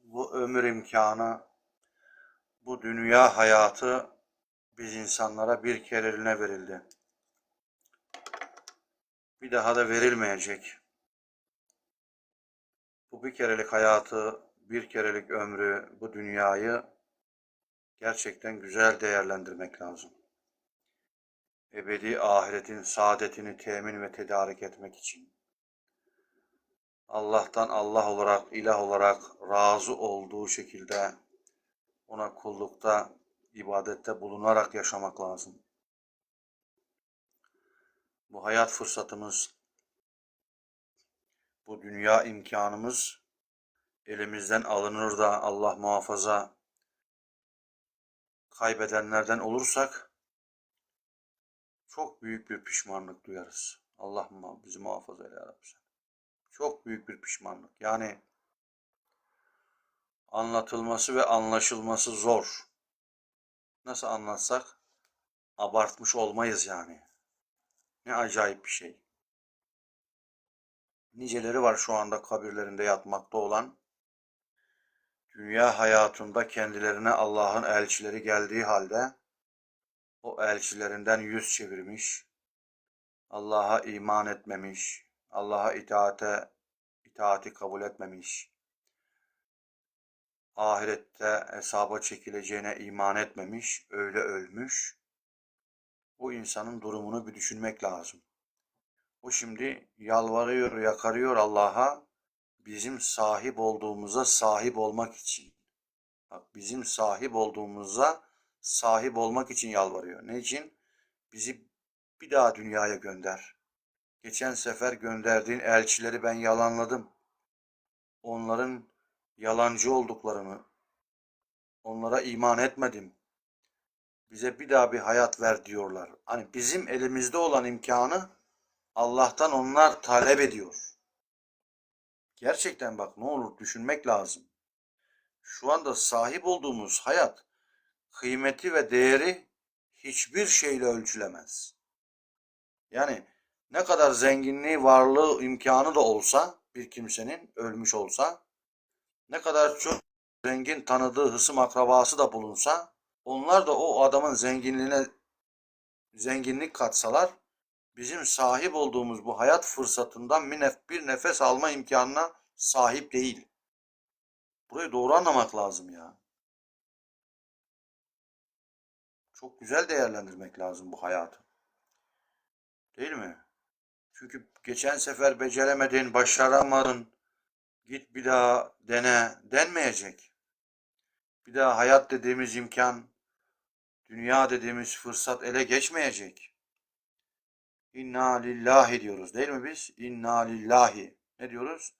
bu ömür imkanı, bu dünya hayatı biz insanlara bir kereliğine verildi. Bir daha da verilmeyecek. Bu bir kerelik hayatı, bir kerelik ömrü, bu dünyayı gerçekten güzel değerlendirmek lazım. Ebedi ahiretin saadetini temin ve tedarik etmek için. Allah'tan Allah olarak, ilah olarak razı olduğu şekilde ona kullukta, ibadette bulunarak yaşamak lazım. Bu hayat fırsatımız, bu dünya imkanımız elimizden alınır da Allah muhafaza kaybedenlerden olursak çok büyük bir pişmanlık duyarız. Allah bizi muhafaza eyle ya. Çok büyük bir pişmanlık. Yani anlatılması ve anlaşılması zor. Nasıl anlatsak abartmış olmayız yani. Ne acayip bir şey. Niceleri var şu anda kabirlerinde yatmakta olan. Dünya hayatında kendilerine Allah'ın elçileri geldiği halde o elçilerinden yüz çevirmiş, Allah'a iman etmemiş, Allah'a itaate itaati kabul etmemiş, ahirette hesaba çekileceğine iman etmemiş, öyle ölmüş. Bu insanın durumunu bir düşünmek lazım. O şimdi yalvarıyor, yakarıyor Allah'a bizim sahip olduğumuza sahip olmak için. Bak bizim sahip olduğumuza sahip olmak için yalvarıyor. Ne için? Bizi bir daha dünyaya gönder. Geçen sefer gönderdiğin elçileri ben yalanladım. Onların yalancı olduklarını, onlara iman etmedim. Bize bir daha bir hayat ver diyorlar. Hani bizim elimizde olan imkanı Allah'tan onlar talep ediyor. Gerçekten bak ne olur düşünmek lazım. Şu anda sahip olduğumuz hayat kıymeti ve değeri hiçbir şeyle ölçülemez. Yani ne kadar zenginliği, varlığı, imkanı da olsa bir kimsenin ölmüş olsa, ne kadar çok zengin tanıdığı hısım akrabası da bulunsa, onlar da o adamın zenginliğine zenginlik katsalar, bizim sahip olduğumuz bu hayat fırsatından bir, nef- bir nefes alma imkanına sahip değil. Burayı doğru anlamak lazım ya. Çok güzel değerlendirmek lazım bu hayatı. Değil mi? Çünkü geçen sefer beceremedin, başaramadın. Git bir daha dene denmeyecek. Bir daha hayat dediğimiz imkan, dünya dediğimiz fırsat ele geçmeyecek. İnna lillahi diyoruz değil mi biz? İnna lillahi. Ne diyoruz?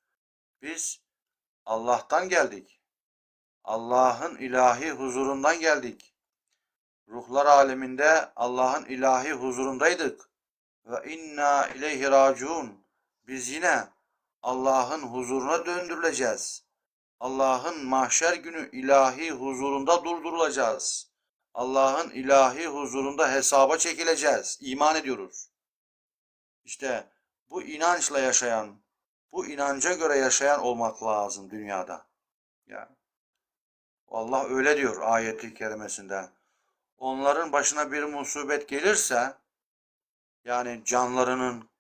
Biz Allah'tan geldik. Allah'ın ilahi huzurundan geldik. Ruhlar aleminde Allah'ın ilahi huzurundaydık. Ve inna ileyhi raciun. Biz yine Allah'ın huzuruna döndürüleceğiz. Allah'ın mahşer günü ilahi huzurunda durdurulacağız. Allah'ın ilahi huzurunda hesaba çekileceğiz. İman ediyoruz. İşte bu inançla yaşayan, bu inanca göre yaşayan olmak lazım dünyada. Ya. Allah öyle diyor ayeti kerimesinde. Onların başına bir musibet gelirse, yani canlarının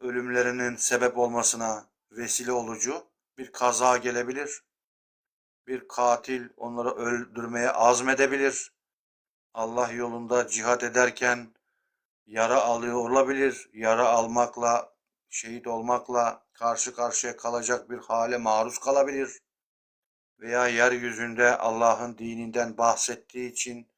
ölümlerinin sebep olmasına vesile olucu bir kaza gelebilir. Bir katil onları öldürmeye azmedebilir. Allah yolunda cihat ederken yara alıyor olabilir. Yara almakla, şehit olmakla karşı karşıya kalacak bir hale maruz kalabilir. Veya yeryüzünde Allah'ın dininden bahsettiği için